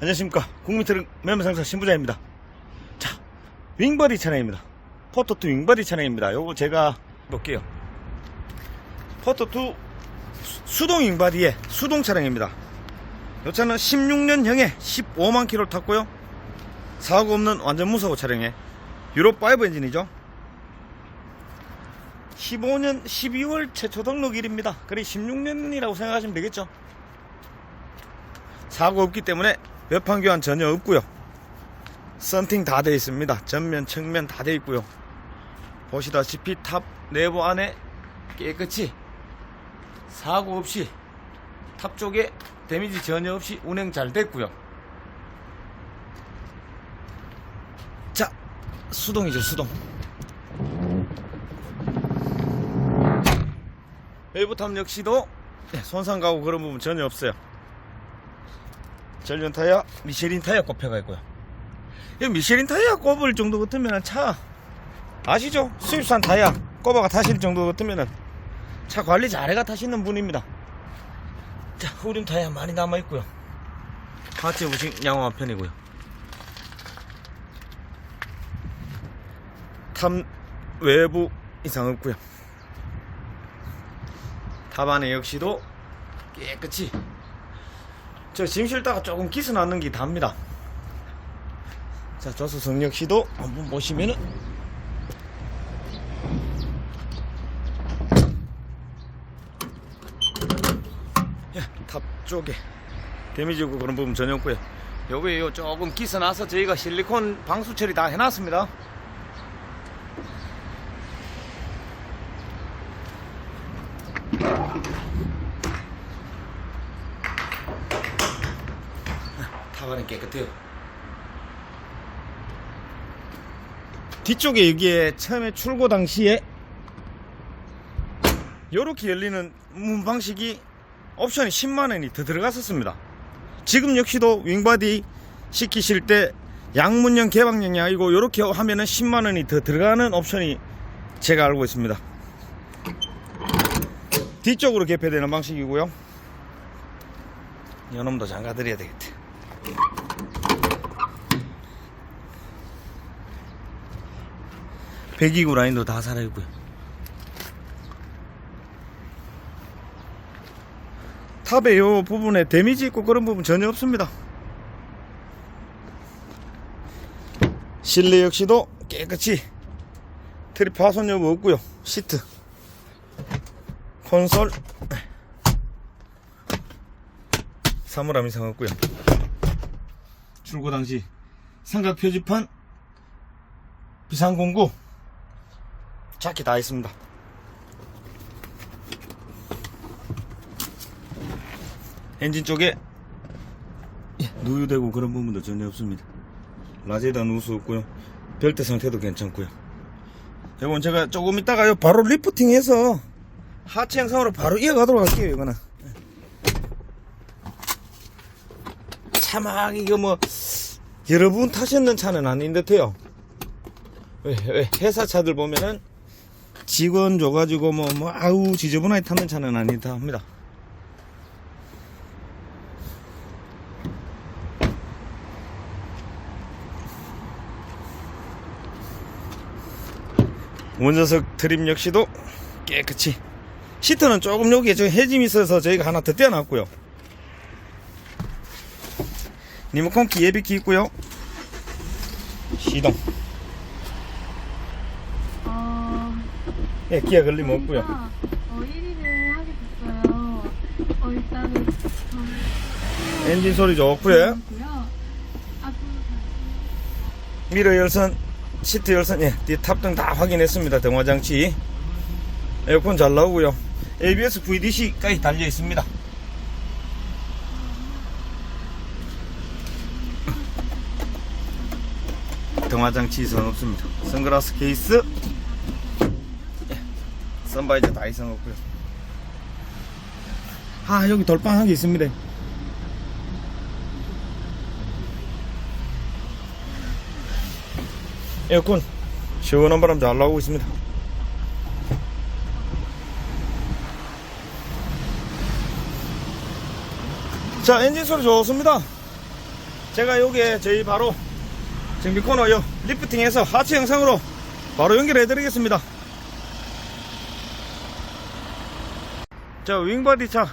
안녕하십니까. 국민트럭 매매상사 신부자입니다. 자 윙바디 차량입니다. 포토2 윙바디 차량입니다. 요거 제가 볼게요. 포토2 수- 수동 윙바디의 수동 차량입니다. 요 차는 16년형에 15만 킬로 탔고요. 사고 없는 완전 무사고 차량에 유로5 엔진이죠. 15년 12월 최초 등록일입니다. 그래 16년이라고 생각하시면 되겠죠. 사고 없기 때문에 외판 교환 전혀 없고요. 썬팅 다 되어 있습니다. 전면, 측면 다 되어 있고요. 보시다시피 탑 내부 안에 깨끗이 사고 없이 탑 쪽에 데미지 전혀 없이 운행 잘 됐고요. 자, 수동이죠, 수동. 외부 탑 역시도 네, 손상 가고 그런 부분 전혀 없어요. 전륜 타이어 미쉐린 타이어 꼽혀가 있고요. 이 미쉐린 타이어 꼽을 정도 같으면 차 아시죠? 수입산 타이어 꼽아가 타실 정도 같으면 차 관리 잘해가 타시는 분입니다. 자 후륜 타이어 많이 남아 있고요. 하체 부식 양호한 편이고요. 탑 외부 이상 없고요. 탑 안에 역시도 깨끗이 저 짐 실다가 조금 기스 났는 게 답니다. 자, 조수석 역시도 한번 보시면은 예, 탑 쪽에 데미지 고 그런 부분 전혀 없고요. 요게 요 조금 기스 나서 저희가 실리콘 방수 처리 다 해놨습니다. 탑 안에 깨끗해요. 뒤쪽에 여기에 처음에 출고 당시에 이렇게 열리는 문 방식이 옵션이 10만원이 더 들어갔었습니다. 지금 역시도 윙바디 시키실 때 양문형 개방형이 아니고 이렇게 하면은 10만원이 더 들어가는 옵션이 제가 알고 있습니다. 뒤쪽으로 개폐되는 방식이고요. 이놈도 잠가드려야 되겠다. 배기구 라인도 다 살아있고요. 탑에 요 부분에 데미지 있고 그런 부분 전혀 없습니다. 실내 역시도 깨끗이 트립 파손 여부 없고요. 시트, 콘솔, 사물함 이상 없고요. 출고 당시 삼각 표지판, 비상공구, 자켓 다 있습니다. 엔진 쪽에 예, 누유되고 그런 부분도 전혀 없습니다. 라제다 누수 없고요. 별대 상태도 괜찮고요. 이건 제가 조금 있다가요 바로 리프팅해서 하체 영상으로 바로 이어가도록 할게요. 이거는 차 막 이거 뭐 여러분 타셨는 차는 아닌 듯해요. 왜, 왜 회사 차들 보면은 직원 줘가지고 뭐, 뭐 아우 지저분하게 타는 차는 아니다 합니다. 원자석 트림 역시도 깨끗이 시트는 조금 여기에 저 해짐이 있어서 저희가 하나 더 떼어놨고요 리모컨 키 예비키 있고요. 시동. 어, 예, 기아 걸림 없고요. 저희가, 어, 1위를 하게 됐어요. 어, 일단은 저희 엔진 소리 좋고요. 미러 열선 시트 열선 예, 뒤 탑등 다 확인했습니다. 등화장치. 에어컨 잘 나오고요. ABS VDC까지 달려 있습니다 등화장치 이상 없습니다. 선글라스 케이스. 예, 선바이저 다 이상 없고요. 아 여기 돌방한 게 있습니다. 에어컨. 시원한 바람 잘 나오고 있습니다. 자 엔진 소리 좋습니다. 제가 여기에 저희 바로 정비 코너 요 리프팅해서 하체 영상으로 바로 연결해 드리겠습니다. 자, 윙바디 차.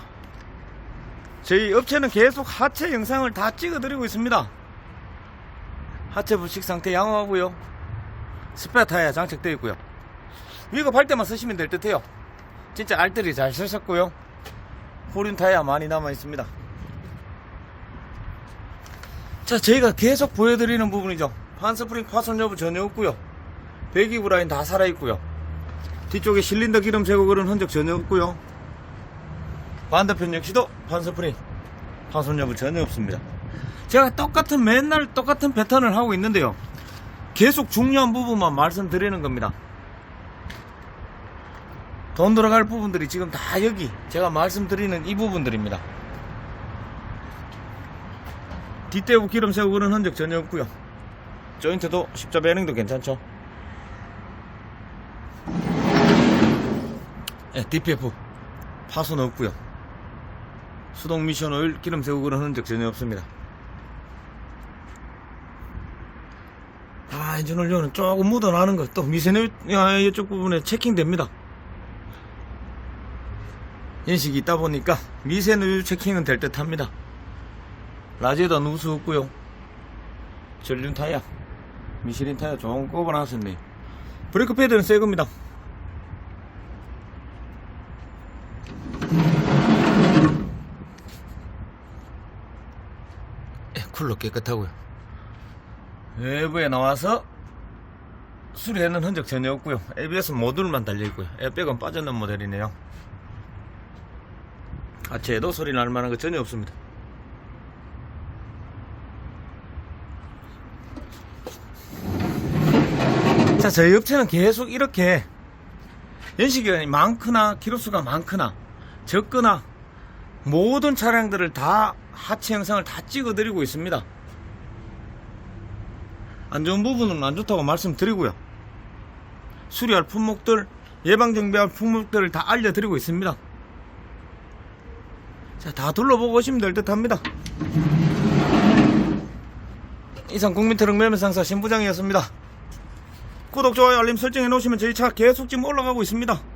저희 업체는 계속 하체 영상을 다 찍어 드리고 있습니다. 하체 부식 상태 양호하고요. 스페어 타이어 장착되어 있고요. 위급할 때만 쓰시면 될 듯해요. 진짜 알뜰히 잘 쓰셨고요. 후륜 타이어 많이 남아 있습니다. 자, 저희가 계속 보여드리는 부분이죠. 판스프링 파손 여부 전혀 없고요. 배기구 라인 다 살아있고요. 뒤쪽에 실린더 기름 제거 그런 흔적 전혀 없고요. 반대편 역시도 판스프링 파손 여부 전혀 없습니다. 제가 똑같은 맨날 똑같은 패턴을 하고 있는데요. 계속 중요한 부분만 말씀드리는 겁니다. 돈 들어갈 부분들이 지금 다 여기 제가 말씀드리는 이 부분들입니다. 뒷대부 기름 세우고 그런 흔적 전혀 없고요. 조인트도 십자 베링도 괜찮죠. 네, DPF 파손 없고요. 수동 미션 오일 기름 세우고 그런 흔적 전혀 없습니다. 아, 엔진 올려는 조금 묻어나는 것, 또 미세누 이쪽 부분에 체킹됩니다. 인식이 있다 보니까 미세누 체킹은 될 듯 합니다. 라지에다 누수 없고요. 전륜 타이어, 미쉐린 타이어 좋은 거 꼽아놨었네. 브레이크 패드는 새 겁니다. 예, 쿨러 깨끗하고요. 외부에 나와서 수리하는 흔적 전혀 없고요. ABS 모듈만 달려있고요. 에어백은 빠져있는 모델이네요. 하체에도 소리 날 만한 거 전혀 없습니다. 자, 저희 업체는 계속 이렇게 연식이 많거나 기로수가 많거나 적거나 모든 차량들을 다 하체 영상을 다 찍어 드리고 있습니다. 안 좋은 부분은 안 좋다고 말씀드리고요. 수리할 품목들, 예방정비할 품목들을 다 알려드리고 있습니다. 자, 다 둘러보고 오시면 될 듯 합니다. 이상 국민트럭 매매상사 신부장이었습니다. 구독, 좋아요, 알림 설정해 놓으시면 저희 차 계속 지금 올라가고 있습니다.